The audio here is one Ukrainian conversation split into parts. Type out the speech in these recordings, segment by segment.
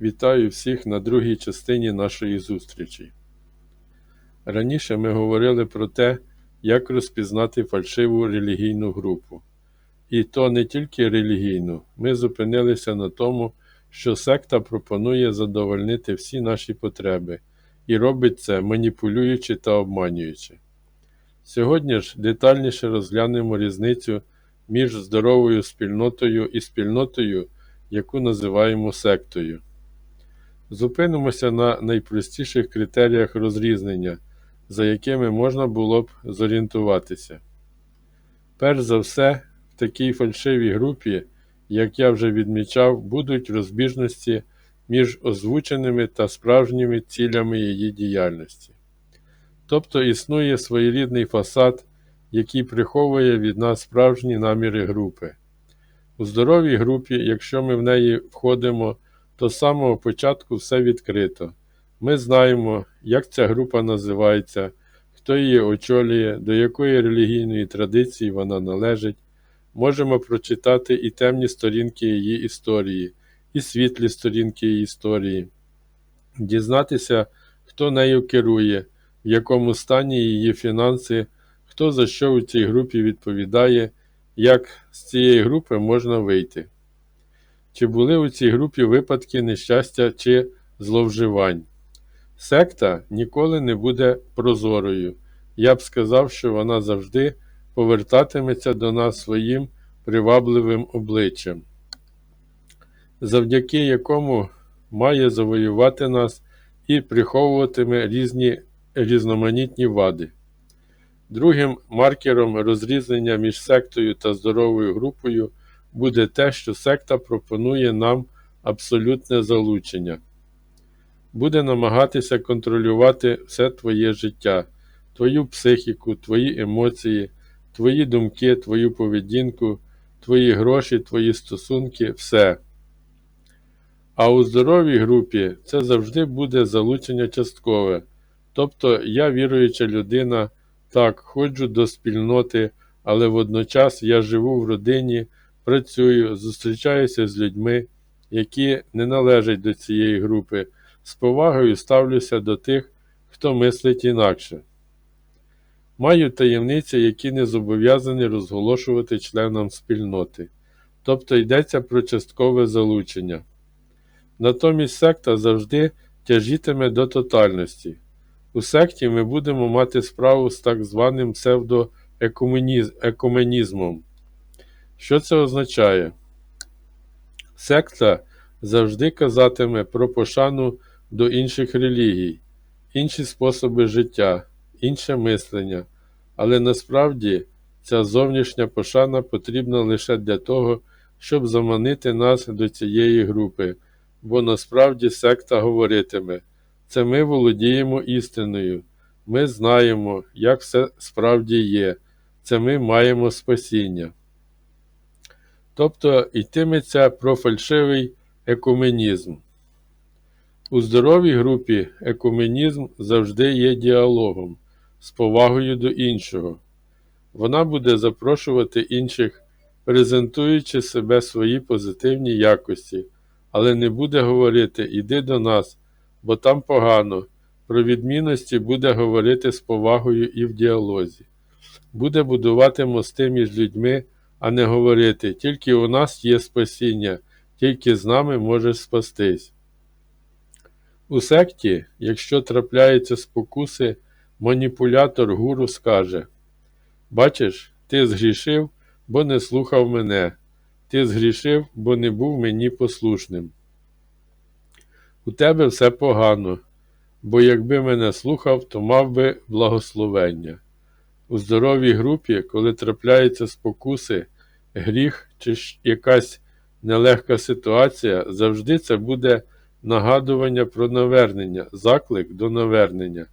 Вітаю всіх на другій частині нашої зустрічі. Раніше ми говорили про те, як розпізнати фальшиву релігійну групу. І то не тільки релігійну, ми зупинилися на тому, що секта пропонує задовольнити всі наші потреби і робить це маніпулюючи та обманюючи. Сьогодні ж детальніше розглянемо різницю між здоровою спільнотою і спільнотою, яку називаємо сектою. Зупинимося на найпростіших критеріях розрізнення, за якими можна було б зорієнтуватися. Перш за все, в такій фальшивій групі, як я вже відмічав, будуть розбіжності між озвученими та справжніми цілями її діяльності. Тобто існує своєрідний фасад, який приховує від нас справжні наміри групи. У здоровій групі, якщо ми в неї входимо, то з самого початку все відкрито. Ми знаємо, як ця група називається, хто її очолює, до якої релігійної традиції вона належить. Можемо прочитати і темні сторінки її історії, і світлі сторінки її історії, дізнатися, хто нею керує, в якому стані її фінанси, хто за що у цій групі відповідає, як з цієї групи можна вийти. Чи були у цій групі випадки нещастя чи зловживань? Секта ніколи не буде прозорою. Я б сказав, що вона завжди повертатиметься до нас своїм привабливим обличчям, завдяки якому має завоювати нас і приховуватиме різні різноманітні вади. Другим маркером розрізнення між сектою та здоровою групою буде те, що секта пропонує нам абсолютне залучення, буде намагатися контролювати все твоє життя, твою психіку, твої емоції, твої думки, твою поведінку, твої гроші, твої стосунки, все. А у здоровій групі це завжди буде залучення часткове. Тобто я віруюча людина, так, ходжу до спільноти, але водночас я живу в родині, працюю, зустрічаюся з людьми, які не належать до цієї групи, з повагою ставлюся до тих, хто мислить інакше. Маю таємниці, які не зобов'язані розголошувати членам спільноти, тобто йдеться про часткове залучення. Натомість секта завжди тяжітиме до тотальності. У секті ми будемо мати справу з так званим псевдоекуменізмом. Що це означає? Секта завжди казатиме про пошану до інших релігій, інші способи життя, інше мислення, але насправді ця зовнішня пошана потрібна лише для того, щоб заманити нас до цієї групи, бо насправді секта говоритиме. Це ми володіємо істиною, ми знаємо, як все справді є, це ми маємо спасіння. Тобто йтиметься про фальшивий екуменізм. У здоровій групі екуменізм завжди є діалогом, з повагою до іншого. Вона буде запрошувати інших, презентуючи себе свої позитивні якості, але не буде говорити Іди до нас бо там погано. Про відмінності буде говорити з повагою і в діалозі. Буде будувати мости між людьми, а не говорити тільки у нас є спасіння, тільки з нами можеш спастись. У секті, якщо трапляються спокуси, маніпулятор гуру скаже Бачиш, ти згрішив, бо не слухав мене, ти згрішив, бо не був мені послушним. У тебе все погано, бо якби мене слухав, то мав би благословення. У здоровій групі, коли трапляються спокуси, гріх чи якась нелегка ситуація, завжди це буде нагадування про навернення, заклик до навернення.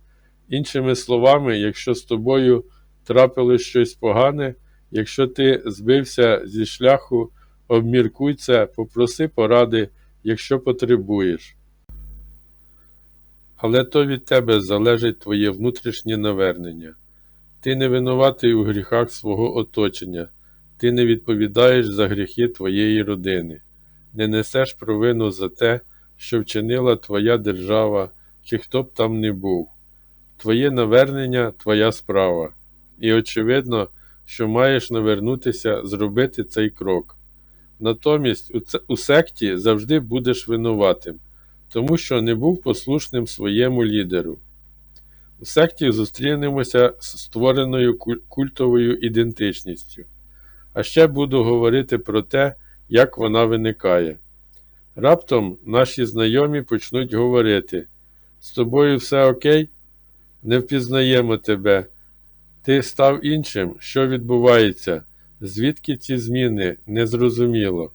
Іншими словами, якщо з тобою трапилось щось погане, якщо ти збився зі шляху, обміркуй це, попроси поради, якщо потребуєш. Але то від тебе залежить твоє внутрішнє навернення. Ти не винуватий у гріхах свого оточення, ти не відповідаєш за гріхи твоєї родини, не несеш провину за те, що вчинила твоя держава, чи хто б там не був. Твоє навернення твоя справа. І очевидно, що маєш навернутися зробити цей крок. Натомість у, секті завжди будеш винуватим, тому що не був послушним своєму лідеру. У секті зустрінемося з створеною культовою ідентичністю. А ще буду говорити про те, як вона виникає. Раптом наші знайомі почнуть говорити: з тобою все окей? Не впізнаємо тебе. Ти став іншим, що відбувається? Звідки ці зміни? Незрозуміло.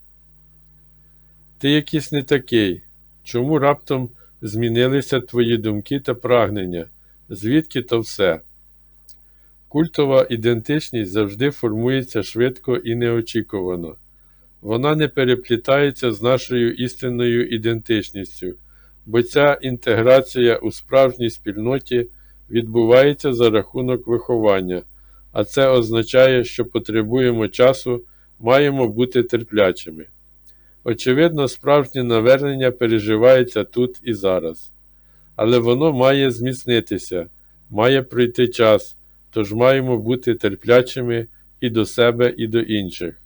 Ти якийсь не такий. Чому раптом змінилися твої думки та прагнення? Звідки то все? Культова ідентичність завжди формується швидко і неочікувано. Вона не переплітається з нашою істинною ідентичністю, бо ця інтеграція у справжній спільноті відбувається за рахунок виховання, а це означає, що потребуємо часу, маємо бути терплячими. Очевидно, справжнє навернення переживається тут і зараз. Але воно має зміцнитися, має пройти час, тож маємо бути терплячими і до себе, і до інших.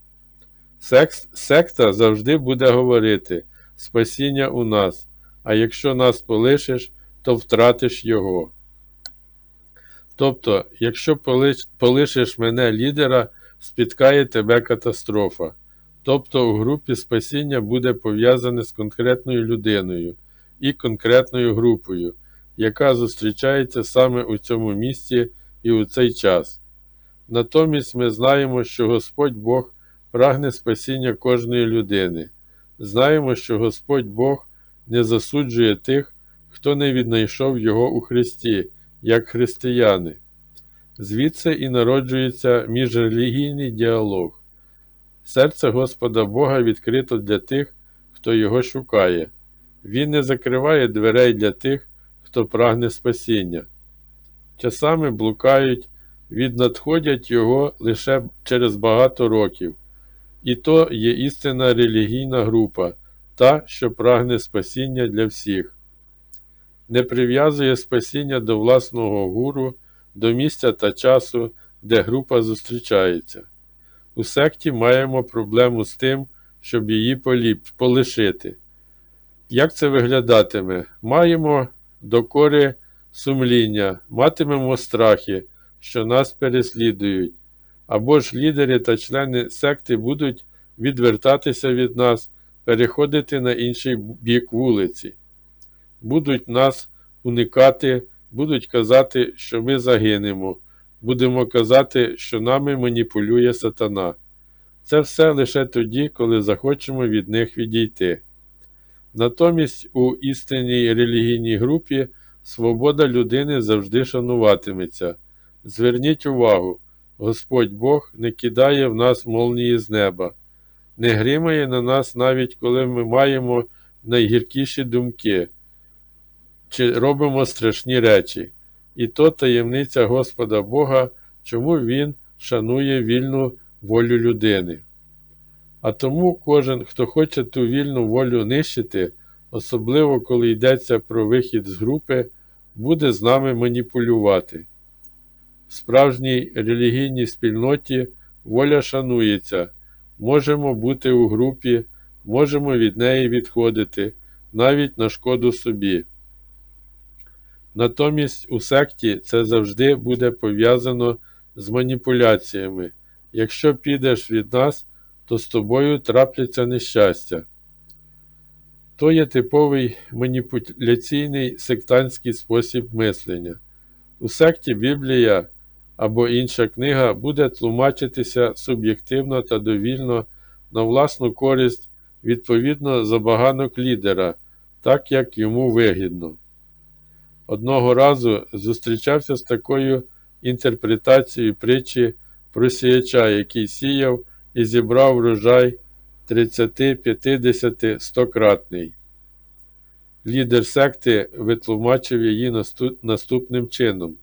Секс, секта завжди буде говорити спасіння у нас, а якщо нас полишиш, то втратиш його. Тобто, якщо полиш- полишиш мене лідера, спіткає тебе катастрофа. Тобто у групі спасіння буде пов'язане з конкретною людиною і конкретною групою, яка зустрічається саме у цьому місці і у цей час. Натомість ми знаємо, що Господь Бог прагне спасіння кожної людини. Знаємо, що Господь Бог не засуджує тих, хто не віднайшов Його у Христі, як християни. Звідси і народжується міжрелігійний діалог. Серце Господа Бога відкрито для тих, хто його шукає. Він не закриває дверей для тих, хто прагне спасіння. Часами блукають, віднадходять його лише через багато років. І то є істинна релігійна група, та, що прагне спасіння для всіх. Не прив'язує спасіння до власного гуру, до місця та часу, де група зустрічається. У секті маємо проблему з тим, щоб її поліп... полишити. Як це виглядатиме? Маємо докори сумління, матимемо страхи, що нас переслідують, або ж лідери та члени секти будуть відвертатися від нас, переходити на інший бік вулиці, будуть нас уникати, будуть казати, що ми загинемо, будемо казати, що нами маніпулює сатана. Це все лише тоді, коли захочемо від них відійти. Натомість у істинній релігійній групі свобода людини завжди шануватиметься. Зверніть увагу, Господь Бог не кидає в нас молнії з неба, не гримає на нас навіть коли ми маємо найгіркіші думки чи робимо страшні речі. І то таємниця Господа Бога, чому Він шанує вільну волю людини. А тому кожен, хто хоче ту вільну волю нищити, особливо коли йдеться про вихід з групи, буде з нами маніпулювати. В справжній релігійній спільноті воля шанується, можемо бути у групі, можемо від неї відходити, навіть на шкоду собі. Натомість у секті це завжди буде пов'язано з маніпуляціями. Якщо підеш від нас, то з тобою трапляться нещастя. То є типовий маніпуляційний сектантський спосіб мислення. У секті Біблія або інша книга буде тлумачитися суб'єктивно та довільно на власну користь відповідно забаганок лідера, так як йому вигідно. Одного разу зустрічався з такою інтерпретацією притчі про сіяча, який сіяв і зібрав врожай 30, 50, 100-кратний. Лідер секти витлумачив її наступним чином.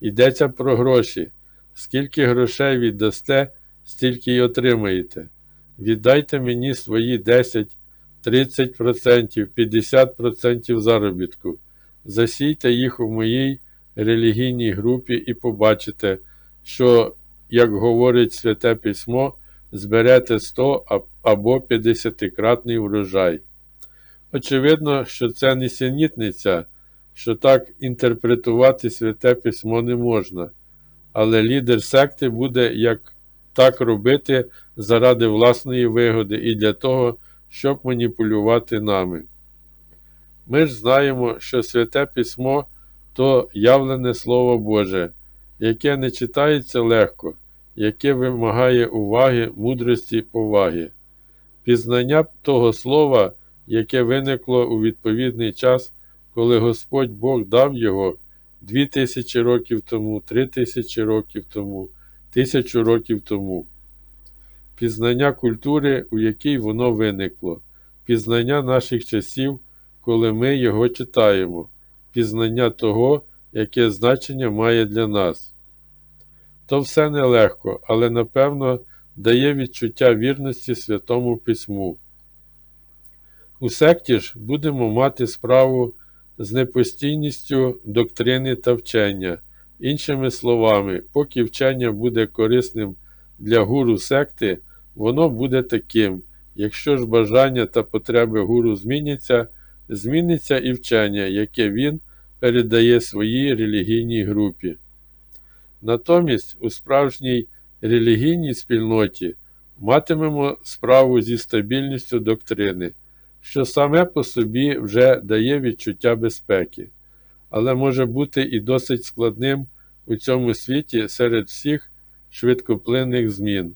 Йдеться про гроші. Скільки грошей віддасте, стільки й отримаєте. Віддайте мені свої 10, 30%, 50% заробітку. Засійте їх у моїй релігійній групі і побачите, що, як говорить Святе Письмо, зберете 100 або 50-кратний врожай. Очевидно, що це несенітниця, що так інтерпретувати Святе Письмо не можна, але лідер секти буде як так робити заради власної вигоди і для того, щоб маніпулювати нами. Ми ж знаємо, що Святе Письмо то явлене Слово Боже, яке не читається легко, яке вимагає уваги, мудрості, поваги. Пізнання того слова, яке виникло у відповідний час, коли Господь Бог дав його дві тисячі років тому, три тисячі років тому, тисячу років тому. Пізнання культури, у якій воно виникло, пізнання наших часів, коли ми його читаємо, пізнання того, яке значення має для нас. То все нелегко, але напевно дає відчуття вірності Святому Письму. У секті ж будемо мати справу з непостійністю доктрини та вчення. Іншими словами, поки вчення буде корисним для гуру секти, воно буде таким. Якщо ж бажання та потреби гуру зміняться, зміниться і вчення, яке він передає своїй релігійній групі. Натомість у справжній релігійній спільноті матимемо справу зі стабільністю доктрини, що саме по собі вже дає відчуття безпеки, але може бути і досить складним у цьому світі серед всіх швидкоплинних змін.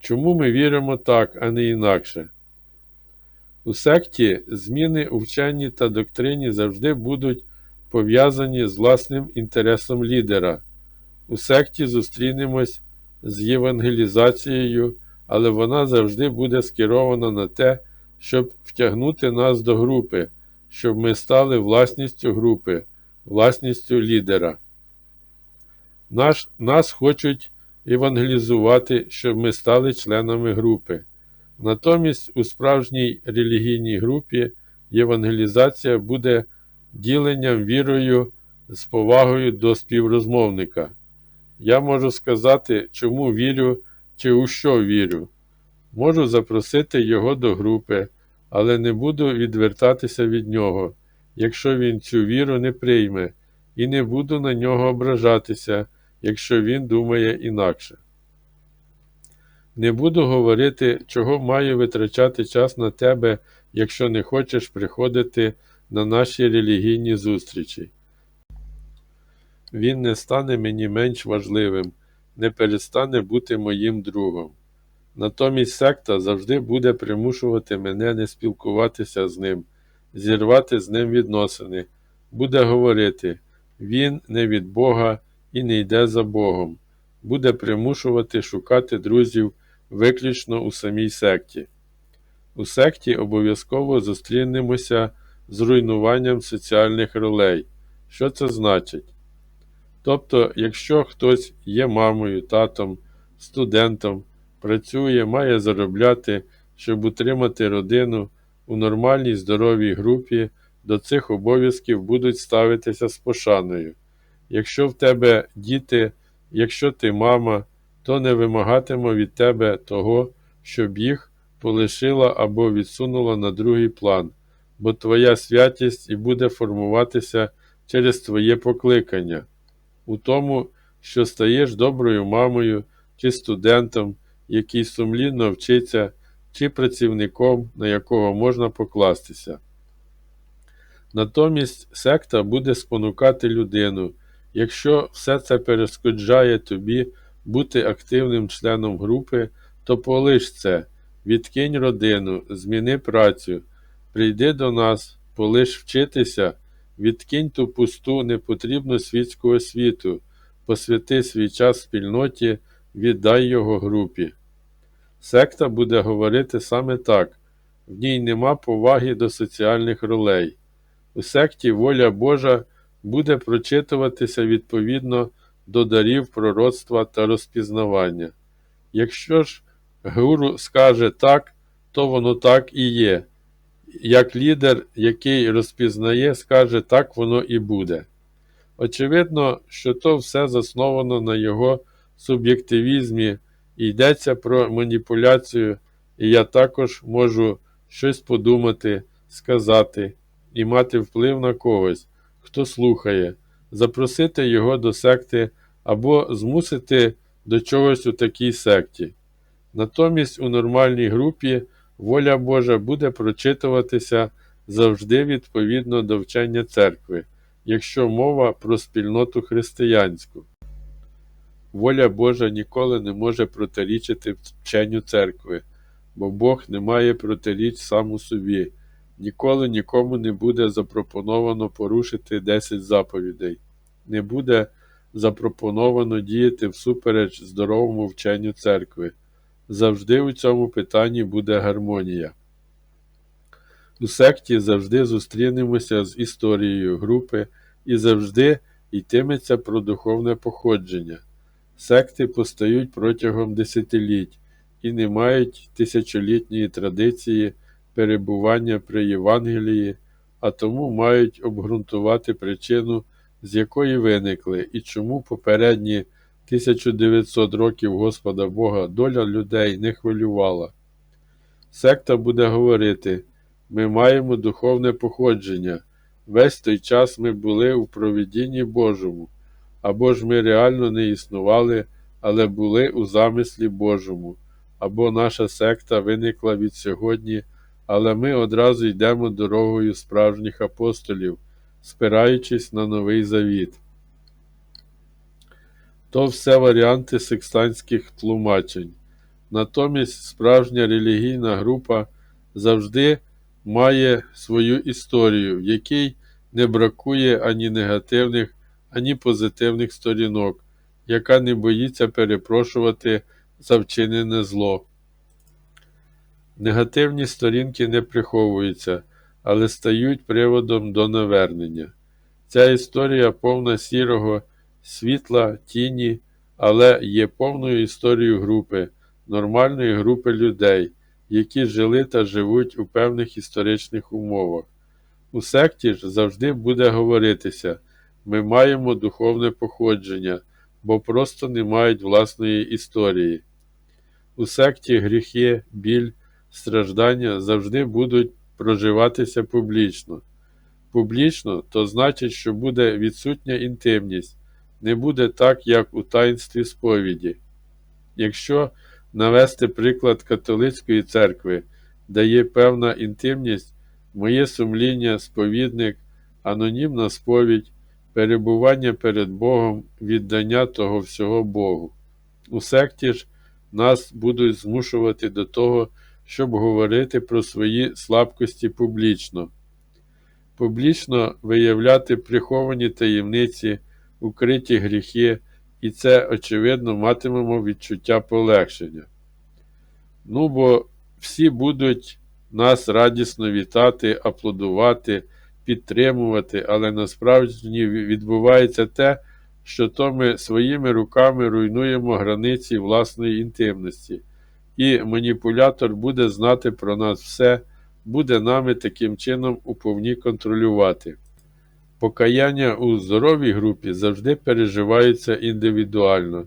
Чому ми віримо так, а не інакше? У секті зміни у вченні та доктрині завжди будуть пов'язані з власним інтересом лідера. У секті зустрінемось з євангелізацією, але вона завжди буде скерована на те, щоб втягнути нас до групи, щоб ми стали власністю групи, власністю лідера. Наш, Нас хочуть евангелізувати, щоб ми стали членами групи. Натомість у справжній релігійній групі євангелізація буде діленням вірою з повагою до співрозмовника. Я можу сказати, чому вірю чи у що вірю. Можу запросити його до групи, але не буду відвертатися від нього, якщо він цю віру не прийме, і не буду на нього ображатися, якщо він думає інакше. Не буду говорити, чого маю витрачати час на тебе, якщо не хочеш приходити на наші релігійні зустрічі. Він не стане мені менш важливим, не перестане бути моїм другом. Натомість секта завжди буде примушувати мене не спілкуватися з ним, зірвати з ним відносини, буде говорити він не від Бога і не йде за Богом, буде примушувати шукати друзів виключно у самій секті. У секті обов'язково зустрінемося з руйнуванням соціальних ролей. Що це значить? Тобто, якщо хтось є мамою, татом, студентом, працює, має заробляти, щоб утримати родину у нормальній здоровій групі, до цих обов'язків будуть ставитися з пошаною. Якщо в тебе діти, якщо ти мама, то не вимагатиме від тебе того, щоб їх полишила або відсунула на другий план, бо твоя святість і буде формуватися через твоє покликання, у тому, що стаєш доброю мамою чи студентом, який сумлінно вчиться, чи працівником, на якого можна покластися. Натомість секта буде спонукати людину, якщо все це перешкоджає тобі бути активним членом групи, то полиш це, відкинь родину, зміни працю, прийди до нас, полиш вчитися, відкинь ту пусту, непотрібну світську освіту, посвяти свій час спільноті, віддай його групі. Секта буде говорити саме так, в ній нема поваги до соціальних ролей. У секті воля Божа буде прочитуватися відповідно до дарів пророцтва та розпізнавання. Якщо ж гуру скаже так, то воно так і є. Як лідер, який розпізнає, скаже, так воно і буде. Очевидно, що то все засновано на його суб'єктивізмі, і йдеться про маніпуляцію, і я також можу щось подумати, сказати і мати вплив на когось, хто слухає, запросити його до секти або змусити до чогось у такій секті. Натомість у нормальній групі воля Божа буде прочитуватися завжди відповідно до вчення церкви, якщо мова про спільноту християнську. Воля Божа ніколи не може протирічити вченню церкви, бо Бог не має протиріч сам у собі, ніколи нікому не буде запропоновано порушити 10 заповідей, не буде запропоновано діяти всупереч здоровому вченню церкви. Завжди у цьому питанні буде гармонія. У секті завжди зустрінемося з історією групи і завжди йтиметься про духовне походження. Секти постають протягом десятиліть і не мають тисячолітньої традиції перебування при Євангелії, а тому мають обґрунтувати причину, з якої виникли і чому попередні 1900 років Господа Бога доля людей не хвилювала. Секта буде говорити: ми маємо духовне походження. Весь той час ми були у провідінні Божому, або ж ми реально не існували, але були у замислі Божому, або наша секта виникла від сьогодні, але ми одразу йдемо дорогою справжніх апостолів, спираючись на новий завіт. То все варіанти секстанських тлумачень. Натомість справжня релігійна група завжди має свою історію, в якій не бракує ані негативних, ані позитивних сторінок, яка не боїться перепрошувати за вчинене зло. Негативні сторінки не приховуються, але стають приводом до навернення. Ця історія повна сірого, світла, тіні, але є повною історією групи, нормальної групи людей, які жили та живуть у певних історичних умовах. У секті ж завжди буде говоритися, ми маємо духовне походження, бо просто не мають власної історії. У секті гріхи, біль, страждання завжди будуть проживатися публічно. Публічно то значить, що буде відсутня інтимність, не буде так, як у таїнстві сповіді. Якщо навести приклад католицької церкви, де є певна інтимність, моє сумління, сповідник, анонімна сповідь, перебування перед Богом, віддання того всього Богу. У секті ж нас будуть змушувати до того, щоб говорити про свої слабкості публічно. Публічно виявляти приховані таємниці, укриті гріхи, і це, очевидно, матимемо відчуття полегшення. Ну, бо всі будуть нас радісно вітати, аплодувати, підтримувати, але насправді відбувається те, що то ми своїми руками руйнуємо границі власної інтимності, і маніпулятор буде знати про нас все, буде нами таким чином уповні контролювати. Покаяння у здоровій групі завжди переживаються індивідуально.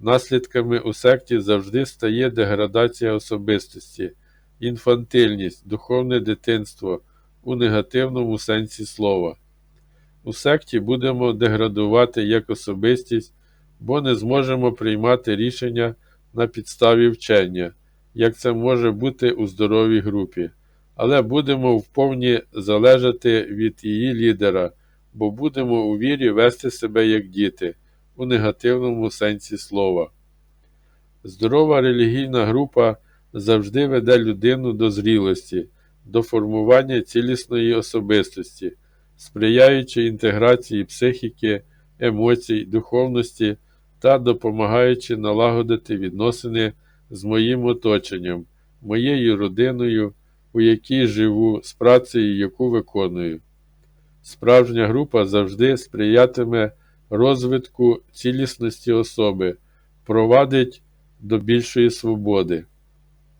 Наслідками у секті завжди стає деградація особистості, інфантильність, духовне дитинство у негативному сенсі слова. У секті будемо деградувати як особистість, бо не зможемо приймати рішення на підставі вчення, як це може бути у здоровій групі, але будемо вповні залежати від її лідера, бо будемо у вірі вести себе як діти у негативному сенсі слова. Здорова релігійна група завжди веде людину до зрілості, до формування цілісної особистості, сприяючи інтеграції психіки, емоцій, духовності та допомагаючи налагодити відносини з моїм оточенням, моєю родиною, у якій живу, з працею, яку виконую. Справжня група завжди сприятиме розвитку цілісності особи, провадить до більшої свободи.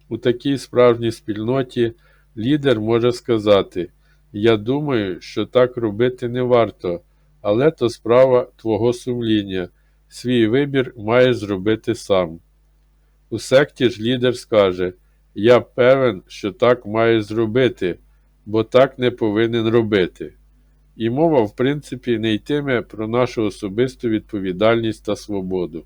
У такій справжній спільноті Лідер може сказати: Я думаю, що так робити не варто, але то справа твого сумління. Свій вибір маєш зробити сам. У секті ж лідер скаже: Я певен, що так має зробити, бо так не повинен робити. І мова, в принципі, не йтиме про нашу особисту відповідальність та свободу.